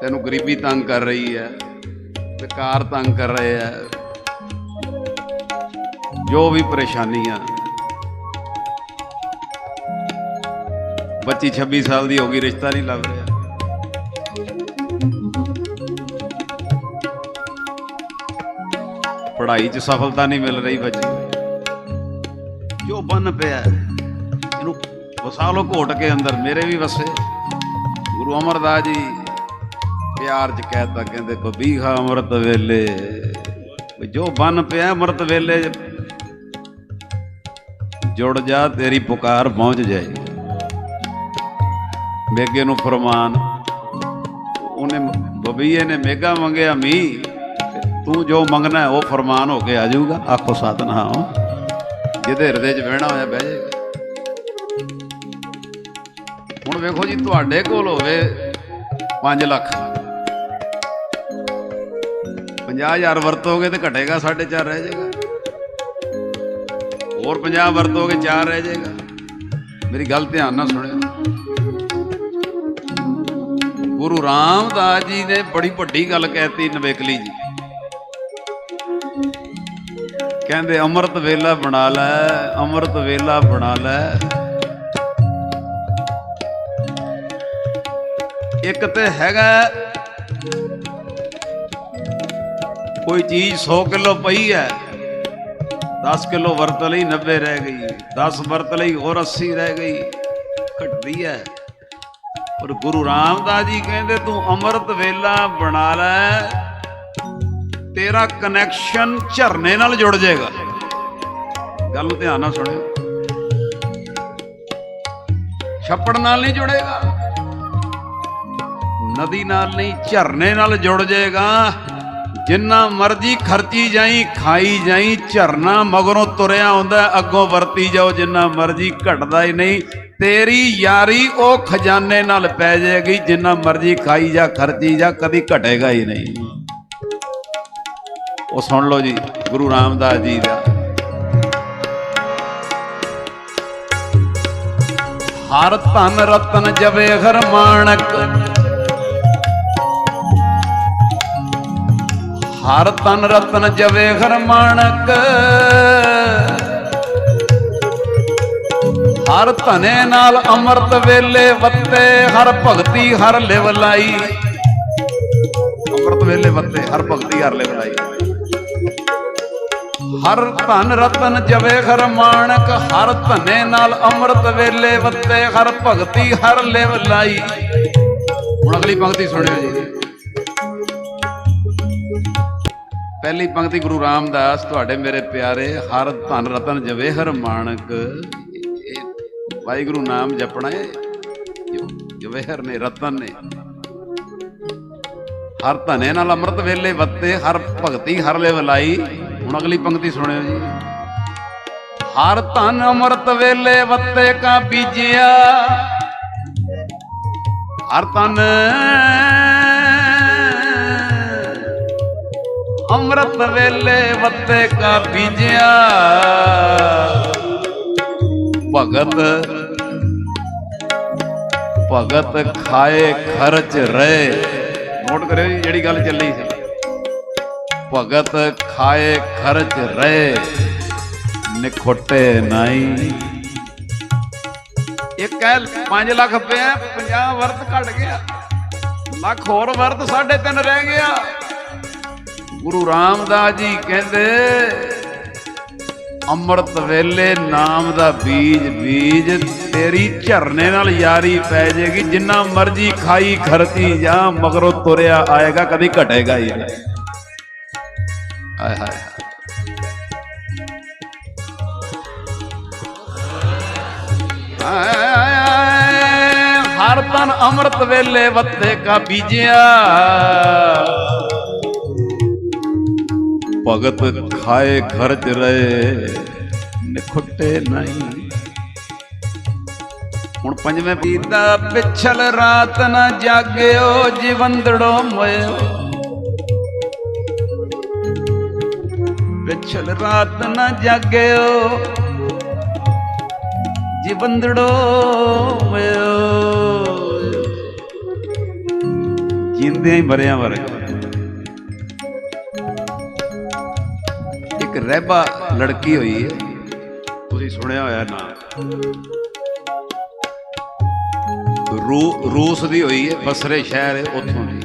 ਤੈਨੂੰ ਗਰੀਬੀ ਤੰਗ ਕਰ ਰਹੀ ਹੈ ਵਿਕਾਰ ਤੰਗ ਕਰ ਰਹੇ ਹੈ। ਜੋ ਵੀ ਪਰੇਸ਼ਾਨੀਆਂ ਬੱਚੀ 26 ਸਾਲ ਦੀ ਹੋ ਗਈ ਰਿਸ਼ਤਾ ਨਹੀਂ ਲੱਭ ਰਿਹਾ। ਪੜ੍ਹਾਈ 'ਚ ਸਫਲਤਾ ਨਹੀਂ ਮਿਲ ਰਹੀ ਬੱਚੀ। ਜੋ ਬਨ ਪਿਆ ਹੈ, ਇਹਨੂੰ ਵਸਾ ਲੋ ਘੋਟ ਕੇ ਅੰਦਰ ਮੇਰੇ ਵੀ ਵਸੇ। ਗੁਰੂ ਅਮਰਦਾਸ ਜੀ ਪਿਆਰ 'ਚ ਕਹਿਤਾ ਕਹਿੰਦੇ ਬਬੀਹਾ ਅੰਮ੍ਰਿਤ ਵੇਲੇ। ਜੋ ਬਨ ਪਿਆ ਅੰਮ੍ਰਿਤ ਵੇਲੇ ਜੁੜ ਜਾ ਤੇਰੀ ਪੁਕਾਰ ਪਹੁੰਚ ਜਾਏ ਮੇਗੇ ਨੂੰ ਫਰਮਾਨ, ਉਹਨੇ ਬਬੀਏ ਨੇ ਮੇਗਾ ਮੰਗਿਆ ਮੀਂਹ, ਤੂੰ ਜੋ ਮੰਗਣਾ ਉਹ ਫਰਮਾਨ ਹੋ ਕੇ ਆ ਜਾਊਗਾ। ਆਖੋ ਸਤਨਾਮ। ਜਿਹਦੇ ਹਿਰਦੇ 'ਚ ਬਹਿਣਾ ਹੋਇਆ ਬਹਿ ਜਾਏਗਾ। ਹੁਣ ਵੇਖੋ ਜੀ, ਤੁਹਾਡੇ ਕੋਲ ਹੋਵੇ 5 ਲੱਖ। 50000 ਵਰਤੋਗੇ ਤੇ ਘਟੇਗਾ 4.5 ਰਹਿ ਜਾਏਗਾ। ਹੋਰ 50 ਵਰਤੋਗੇ 4 ਰਹਿ ਜਾਏਗਾ। ਮੇਰੀ ਗੱਲ ਧਿਆਨ ਨਾਲ ਸੁਣਿਓ। ਗੁਰੂ ਰਾਮਦਾਸ ਜੀ ਨੇ ਬੜੀ ਵੱਡੀ ਗੱਲ ਕਹਿਤੀ ਨਵੇਕਲੀ ਜੀ। ਕਹਿੰਦੇ, ਅੰਮ੍ਰਿਤ ਵੇਲਾ ਬਣਾ ਲੈ, ਅੰਮ੍ਰਿਤ ਵੇਲਾ ਬਣਾ ਲੈ। ਇੱਕ ਤੇ ਹੈਗਾ ਕੋਈ ਚੀਜ਼ 100 ਕਿਲੋ ਪਈ ਹੈ 10 ਕਿਲੋ ਵਰਤ ਲਈ 90 ਰਹਿ ਗਈ 10 ਵਰਤ ਲਈ ਹੋਰ 80 ਰਹਿ ਗਈ, ਘਟਦੀ ਹੈ। ਪਰ ਗੁਰੂ ਰਾਮਦਾਸ ਜੀ ਕਹਿੰਦੇ, ਤੂੰ ਅੰਮ੍ਰਿਤ ਵੇਲਾ ਬਣਾ ਲੈ, ਤੇਰਾ ਕਨੈਕਸ਼ਨ ਝਰਨੇ ਨਾਲ ਜੁੜ ਜਾਏਗਾ। ਗੱਲ ਨੂੰ ਧਿਆਨ ਨਾਲ ਸੁਣਿਓ। ਛੱਪੜ ਨਾਲ ਨਹੀਂ ਜੁੜੇਗਾ, ਨਦੀ ਨਾਲ ਨਹੀਂ, ਝਰਨੇ ਨਾਲ ਜੁੜ ਜਾਏਗਾ। ਜਿੰਨਾ ਮਰਜ਼ੀ ਖਰਚੀ ਜਾਈ, ਖਾਈ ਜਾਈ, ਝਰਨਾ ਮਗਰੋਂ ਤੁਰਿਆ ਆਉਂਦਾ, ਅੱਗੋਂ ਵਰਤੀ ਜਾਓ ਜਿੰਨਾ ਮਰਜ਼ੀ ਘਟਦਾ ਹੀ ਨਹੀਂ। ਤੇਰੀ ਯਾਰੀ ਉਹ ਖਜ਼ਾਨੇ ਨਾਲ ਪੈ ਜਾਏਗੀ, ਜਿੰਨਾ ਮਰਜ਼ੀ ਖਾਈ ਜਾ, ਖਰਚੀ ਜਾ, ਕਦੀ ਘਟੇਗਾ ਹੀ ਨਹੀਂ। ਉਹ ਸੁਣ ਲਓ ਜੀ, ਗੁਰੂ ਰਾਮਦਾਸ ਜੀ ਦਾ। ਹਰ ਧਨ ਰਤਨ ਜਵੇ ਹਰ ਮਾਣਕ ਹਰ ਤਨ ਰਤਨ ਜਵੇ ਹਰ ਮਾਣਕ ਹਰ ਧਨੇ ਨਾਲ ਅੰਮ੍ਰਿਤ ਵੇਲੇ ਵੱਤੇ, ਹਰ ਭਗਤੀ ਹਰ ਲਿਵ ਲਾਈ। ਅੰਮ੍ਰਿਤ ਵੇਲੇ ਵੱਤੇ, ਹਰ ਭਗਤੀ ਹਰ ਲਿਵ ਲਾਈ। ਹਰ ਧਨ ਰਤਨ ਜਵੇ ਹਰ ਮਾਣਕ ਹਰ ਧਨੇ ਨਾਲ ਅੰਮ੍ਰਿਤ ਵੇਲੇ ਵੱਤੇ, ਹਰ ਭਗਤੀ ਹਰ ਲਿਵ ਲਾਈ। ਹੁਣ ਅਗਲੀ ਪੰਕਤੀ ਸੁਣਿਓ ਜੀ। ਪਹਿਲੀ ਪੰਕਤੀ ਗੁਰੂ ਰਾਮਦਾਸ ਤੁਹਾਡੇ ਮੇਰੇ ਪਿਆਰੇ, ਹਰ ਧਨ ਰਤਨ ਜਵੇ ਹਰ ਵਾਹਿਗੁਰੂ ਨਾਮ ਜਪਣਾ ਹੈ। ਜਵੇਹਰ ਨੇ, ਰਤਨ ਨੇ। ਹਰ ਧਨੇ ਨਾਲ ਅੰਮ੍ਰਿਤ ਵੇਲੇ ਵੱਤੇ ਹਰ ਭਗਤੀ ਹਰ ਲੈ ਵਲਾਈ ਹੁਣ ਅਗਲੀ ਪੰਕਤੀ ਸੁਣਿਓ ਜੀ। ਹਰ ਧਨ ਅੰਮ੍ਰਿਤ ਵੇਲੇ ਵੱਤੇ ਕਾ ਬੀਜਿਆ। ਹਰ ਧਨ ਅੰਮ੍ਰਿਤ ਵੇਲੇ ਵੱਤੇ ਕਾ ਬੀਜਿਆ। ਭਗਤ ਭਗਤ ਖਾਏ ਖਰਚ ਰਹੇ। ਨੋਟ ਕਰਿਓ ਜੀ, ਜਿਹੜੀ ਗੱਲ ਚੱਲੀ ਸੀ। ਭਗਤ ਖਾਏ ਖਰਚ ਰਹੇ, ਨਿਖੋਟੇ ਨਹੀਂ ਇਹ ਕਹਿ 5 ਲੱਖ ਪਿਆ 50 ਵਰਤ ਘਟ ਗਿਆ। ਲੱਖ ਹੋਰ ਵਰਤ 3.5 ਰਹਿ ਗਿਆ। ਗੁਰੂ ਰਾਮਦਾਸ ਜੀ ਕਹਿੰਦੇ, ਅੰਮ੍ਰਿਤ ਵੇਲੇ ਨਾਮ ਦਾ ਬੀਜ ਬੀਜ ਤੇਰੀ ਝਰਨੇ ਨਾਲ ਯਾਰੀ ਪੈ ਜਾਏਗੀ, ਜਿੰਨਾ ਮਰਜ਼ੀ ਖਾਈ ਖਰਚੀ ਜਾਂ, ਮਗਰੋਂ ਤੁਰਿਆ ਆਏਗਾ, ਕਦੀ ਘਟੇਗਾ ਹੀ ਨਹੀਂ। ਹਾਏ ਹਰ ਤਨ ਅੰਮ੍ਰਿਤ ਵੇਲੇ ਵੱਤੇ ਕਾ ਬੀਜਿਆ। ਭਗਤ ਖਾਏ ਖਰਚ ਰਹੇ, ਨਿਖੁੱਟੇ ਨਹੀਂ। ਹੁਣ ਪੰਜਵੇਂ ਪੀਤਾ ਪਿਛਲ ਰਾਤ ਨਾ ਜਾਗਿਓ, ਜੀਵੰਦੜੋ ਮੋਇਓ। ਪਿਛਲ ਰਾਤ ਨਾ ਜਾਗਿਓ, ਜੀਵੰਦੜੋ ਮੋਇਓ। ਜਿੰਦਿਆਂ ਹੀ ਮਰਿਆ ਵਰਗਾ। ਰਹਿਬਾ ਲੜਕੀ ਹੋਈ ਹੈ। ਤੁਸੀਂ ਸੁਣਿਆ ਹੋਇਆ ਨਾ। ਰੂਸ ਦੀ ਹੋਈ ਹੈ ਬਸਰੇ ਸ਼ਹਿਰ ਹੈ ਉੱਥੋਂ ਦੀ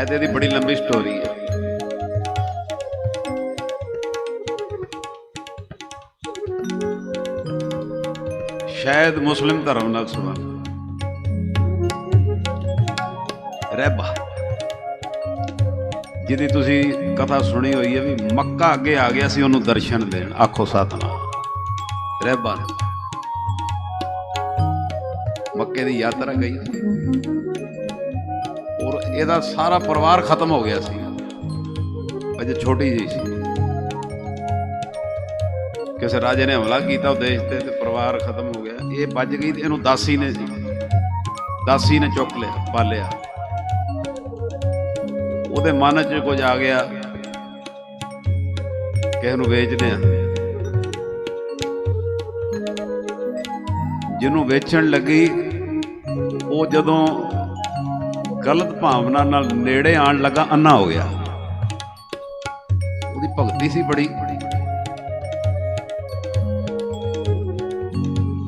ਇਹਦੇ ਦੀ ਬੜੀ ਲੰਬੀ ਸਟੋਰੀ ਹੈ। ਸ਼ਾਇਦ ਮੁਸਲਿਮ ਧਰਮ ਨਾਲ ਸੰਬੰਧ। ਰਹਿਬਾ। ਜਿਹਦੀ ਤੁਸੀਂ ਕਥਾ ਸੁਣੀ ਹੋਈ ਹੈ ਵੀ ਮੱਕਾ ਅੱਗੇ ਆ ਗਿਆ ਸੀ ਉਹਨੂੰ ਦਰਸ਼ਨ ਦੇਣ। ਆਖੋ ਸਤਨਾਮ। ਰਹਿਬਾ ਮੱਕੇ ਦੀ ਯਾਤਰਾ ਗਈ ਔਰ ਇਹਦਾ ਸਾਰਾ ਪਰਿਵਾਰ ਖਤਮ ਹੋ ਗਿਆ ਸੀ। ਅਜੇ ਛੋਟੀ ਜਿਹੀ ਸੀ। ਕਿਸੇ ਰਾਜੇ ਨੇ ਹਮਲਾ ਕੀਤਾ ਉਹ ਦੇਸ਼ ਤੇ ਤੇ ਪਰਿਵਾਰ ਖਤਮ ਹੋ ਗਿਆ। ਇਹ ਵੱਜ ਗਈ ਤੇ ਇਹਨੂੰ ਦਾਸੀ ਨੇ ਸੀ। ਦਾਸੀ ਨੇ ਚੁੱਕ ਲਿਆ, ਪਾਲਿਆ। ਉਹਦੇ ਮਨ 'ਚ ਕੁਝ ਆ ਗਿਆ। ਕਿਸੇ ਨੂੰ ਵੇਚਦੇ ਆ। ਜਿਹਨੂੰ ਵੇਚਣ ਲੱਗੀ, ਉਹ ਜਦੋਂ ਗਲਤ ਭਾਵਨਾ ਨਾਲ ਨੇੜੇ ਆਣ ਲੱਗਾ ਅੰਨਾ ਹੋ ਗਿਆ। ਉਹਦੀ ਭਗਤੀ ਸੀ ਬੜੀ।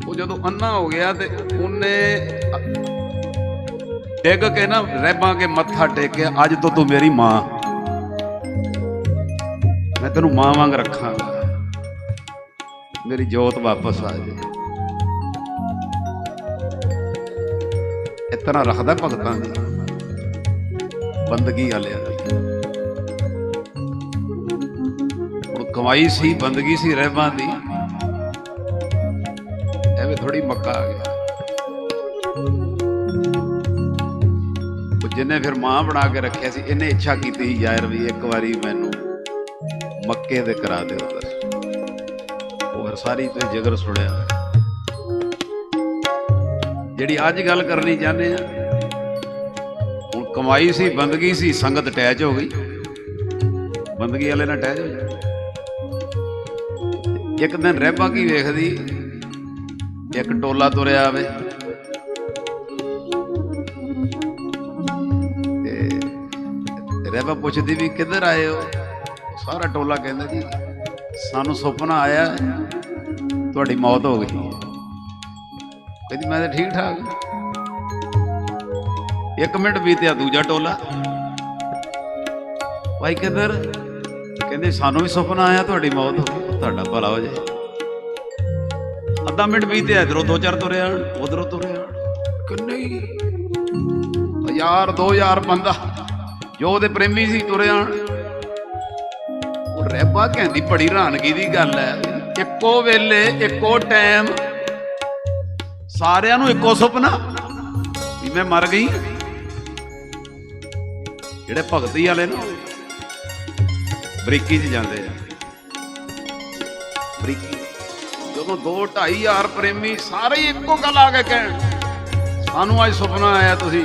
ਉਹ ਜਦੋਂ ਅੰਨਾ ਹੋ ਗਿਆ ਤੇ ਉਹਨੇ ਡਿੱਗ ਕੇ ਨਾ ਰਹਿਬਾਂ ਮੱਥਾ ਟੇਕਿਆ ਅੱਜ ਤੋਂ ਤੂੰ ਮੇਰੀ ਮਾਂ। ਮੈਂ ਤੈਨੂੰ ਮਾਂ ਵਾਂਗ ਰੱਖਾਂਗਾ। ਮੇਰੀ ਜੋਤ ਵਾਪਸ ਆ ਜਾਏ। ਇਤਨਾ ਰੱਖਦਾ ਭਗਤਾਂ ਦੀ। ਬੰਦਗੀ ਵਾਲਿਆਂ ਦੀ। ਹੁਣ ਕਮਾਈ ਸੀ, ਬੰਦਗੀ ਸੀ ਰਹਿਬਾਂ ਦੀ। ਐਵੇਂ ਥੋੜੀ ਮੱਕਾ ਆ ਗਿਆ। ਉਹ ਜਿਹਨੇ ਫਿਰ ਮਾਂ ਬਣਾ ਕੇ ਰੱਖਿਆ ਸੀ ਇਹਨੇ ਇੱਛਾ ਕੀਤੀ ਸੀ ਯਾਰ ਵੀ ਇੱਕ ਵਾਰੀ ਮੈਨੂੰ ਮੱਕੇ ਦੇ ਕਰਾ ਦਿਓ ਦਰਸ਼ਨ ਉਹ ਸਾਰੀ ਤੁਸੀਂ ਜਗਰ ਸੁਣਿਆ। ਜਿਹੜੀ ਅੱਜ ਗੱਲ ਕਰਨੀ ਚਾਹੁੰਦੇ ਆ, ਹੁਣ ਕਮਾਈ ਸੀ, ਬੰਦਗੀ ਸੀ, ਸੰਗਤ ਅਟੈਚ ਹੋ ਗਈ। ਬੰਦਗੀ ਵਾਲੇ ਨਾਲ ਅਟੈਚ ਹੋ ਜਾ। ਇੱਕ ਦਿਨ ਰਹਿਬਾ ਕੀ ਵੇਖਦੀ? ਇੱਕ ਟੋਲਾ ਤੁਰਿਆ ਆਵੇ। ਤੇ ਪੁੱਛਦੀ ਵੀ ਕਿੱਧਰ ਆਏ ਹੋ? ਸਾਰਾ ਟੋਲਾ ਕਹਿੰਦਾ ਜੀ, ਸਾਨੂੰ ਸੁਪਨਾ ਆਇਆ, ਤੁਹਾਡੀ ਮੌਤ ਹੋ ਗਈ। ਕਹਿੰਦੀ, ਮੈਂ ਤਾਂ ਠੀਕ ਠਾਕ। ਇੱਕ ਮਿੰਟ ਬੀਤਿਆ ਦੂਜਾ ਟੋਲਾ। ਭਾਈ ਕਿੱਧਰ? ਕਹਿੰਦੇ, ਸਾਨੂੰ ਵੀ ਸੁਪਨਾ ਆਇਆ, ਤੁਹਾਡੀ ਮੌਤ ਹੋ ਗਈ। ਤੁਹਾਡਾ ਭਲਾ ਹੋ ਜਾਏ। ਅੱਧਾ ਮਿੰਟ ਬੀਤਿਆ, ਇਧਰੋਂ ਦੋ ਚਾਰ ਤੁਰਿਆ ਉਧਰੋਂ ਤੁਰੇ ਤੁਰਿਆ ਕਿੰਨੇ ਹੀ? ਹਜ਼ਾਰ 2000 ਬੰਦਾ। ਜੋ ਉਹਦੇ ਪ੍ਰੇਮੀ ਸੀ ਤੁਰਿਆ ਉਹ ਰਹਿਬਾ ਕਹਿੰਦੀ ਬੜੀ ਹੈਰਾਨਗੀ ਦੀ ਗੱਲ ਹੈ। ਇੱਕੋ ਵੇਲੇ, ਇੱਕੋ ਟਾਈਮ ਸਾਰਿਆਂ ਨੂੰ ਇੱਕੋ ਸੁਪਨਾ ਵੀ ਮੈਂ ਮਰ ਗਈ ਜਿਹੜੇ ਭਗਤੀ ਵਾਲੇ ਨਾ, ਬਰੀਕੀ 'ਚ ਜਾਂਦੇ ਆ। ਬਰੀਕੀ। ਜਦੋਂ 2 2500 ਪ੍ਰੇਮੀ ਸਾਰੇ ਇੱਕੋ ਗੱਲ ਆ ਕੇ ਕਹਿਣ, ਸਾਨੂੰ ਅੱਜ ਸੁਪਨਾ ਆਇਆ ਤੁਸੀਂ।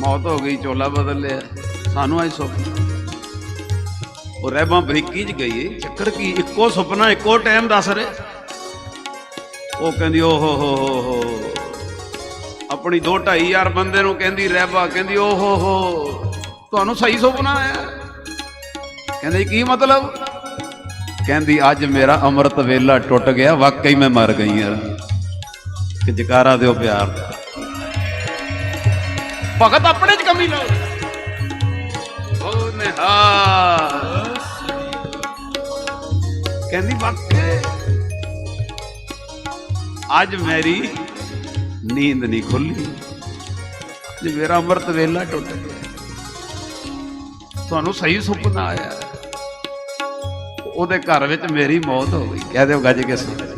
ਮੌਤ ਹੋ ਗਈ, ਚੋਲਾ ਬਦਲ ਲਿਆ। ਸਾਨੂੰ ਅੱਜ ਸੁਪਨਾ ਉਹ ਰਹਿਬਾਂ ਬਰੀਕੀ 'ਚ ਗਈ ਚੱਕਰ ਕੀ? ਇੱਕੋ ਸੁਪਨਾ, ਇੱਕੋ ਟਾਈਮ ਦੱਸ ਰਹੇ। ਉਹ ਕਹਿੰਦੀ, ਓ ਹੋ ਹੋ ਹੋ ਹੋ। ਆਪਣੀ 2 2500 ਬੰਦੇ ਨੂੰ ਕਹਿੰਦੀ, ਰਹਿਬਾ, ਕਹਿੰਦੀ, ਓ ਹੋ ਹੋ। ਤੁਹਾਨੂੰ ਸਹੀ ਸੁਪਨਾ ਆਇਆ? ਕਹਿੰਦੇ, ਕੀ ਮਤਲਬ? ਕਹਿੰਦੀ, ਅੱਜ ਮੇਰਾ ਅੰਮ੍ਰਿਤ ਵੇਲਾ ਟੁੱਟ ਗਿਆ, ਵਾਕਈ ਮੈਂ ਮਰ ਗਈ ਯਾਰ ਕਿ ਜਕਾਰਾ ਦਿਓ ਪਿਆਰ ਦਾ ਭਗਤ ਆਪਣੇ ਚ ਕਮੀ ਲਾਓ ਓ ਨਿਹਾਲ। ਕਹਿੰਦੀ ਵਾਕਈ ਅੱਜ ਮੇਰੀ ਨੀਂਦ ਨਹੀਂ ਖੁੱਲੀ। ਜੇ ਮੇਰਾ ਅੰਮ੍ਰਿਤ ਵੇਲਾ ਟੁੱਟ ਗਿਆ। ਤੁਹਾਨੂੰ ਸਹੀ ਸੁਪਨਾ ਆਇਆ। ਉਹਦੇ ਘਰ ਵਿੱਚ ਮੇਰੀ ਮੌਤ ਹੋ ਗਈ। ਕਹਿ ਦਿਓ ਗੱਜ ਕੇ ਸੁਣ।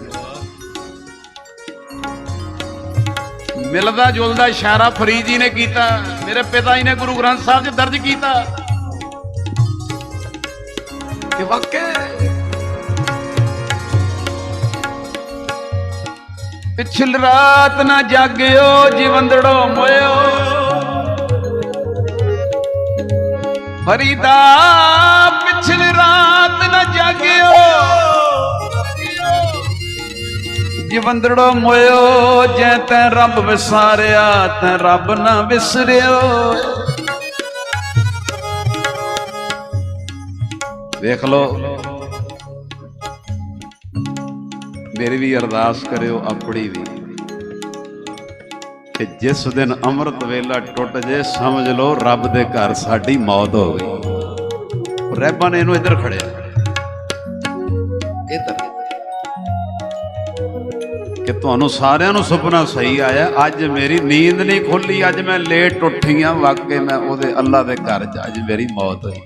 ਮਿਲਦਾ ਜੁਲਦਾ ਇਸ਼ਾਰਾ ਫਰੀਦ ਜੀ ਨੇ ਕੀਤਾ ਮੇਰੇ ਪਿਤਾ ਜੀ ਨੇ ਗੁਰੂ ਗ੍ਰੰਥ ਸਾਹਿਬ 'ਚ ਦਰਜ ਕੀਤਾ। ਕਿ ਵਾਕਈ ਪਿਛਲ ਰਾਤ ਨਾ ਜਾਗਿਓ ਜੀਵੰਦੜੋ ਮੋਇਓ। ਫਰੀਦਾ ਪਿਛਲ ਰਾਤ ਨਾ ਜਾਗਿਓ। ਜਵੰਦੜੋ ਮੋਇਓ, ਜੈ ਤੈ ਰੱਬ ਵਿਸਾਰਿਆ, ਤੈ ਰੱਬ ਨਾ ਵਿਸਰਿਓ। ਵੇਖ ਲੋ ਮੇਰੀ ਵੀ ਅਰਦਾਸ ਕਰਿਓ ਆਪਣੀ ਵੀ, ਕਿ ਜਿਸ ਦਿਨ ਅੰਮ੍ਰਿਤ ਵੇਲਾ ਟੁੱਟ ਜੇ, ਸਮਝ ਲਓ ਰੱਬ ਦੇ ਘਰ ਸਾਡੀ ਮੌਤ ਹੋ ਗਈ। ਰਹਿਬਾਂ ਨੇ ਇਹਨੂੰ ਇੱਧਰ ਖੜਿਆ। ਕਿ ਤੁਹਾਨੂੰ ਸਾਰਿਆਂ ਨੂੰ ਸੁਪਨਾ ਸਹੀ ਆਇਆ। ਅੱਜ ਮੇਰੀ ਨੀਂਦ ਨਹੀਂ ਖੁੱਲੀ, ਅੱਜ ਮੈਂ ਲੇਟ ਉੱਠੀ ਆ, ਵਾਕਈ ਮੈਂ ਉਹਦੇ ਅੱਲਾ ਦੇ ਘਰ ਚ ਅੱਜ ਮੇਰੀ ਮੌਤ ਹੋਈ।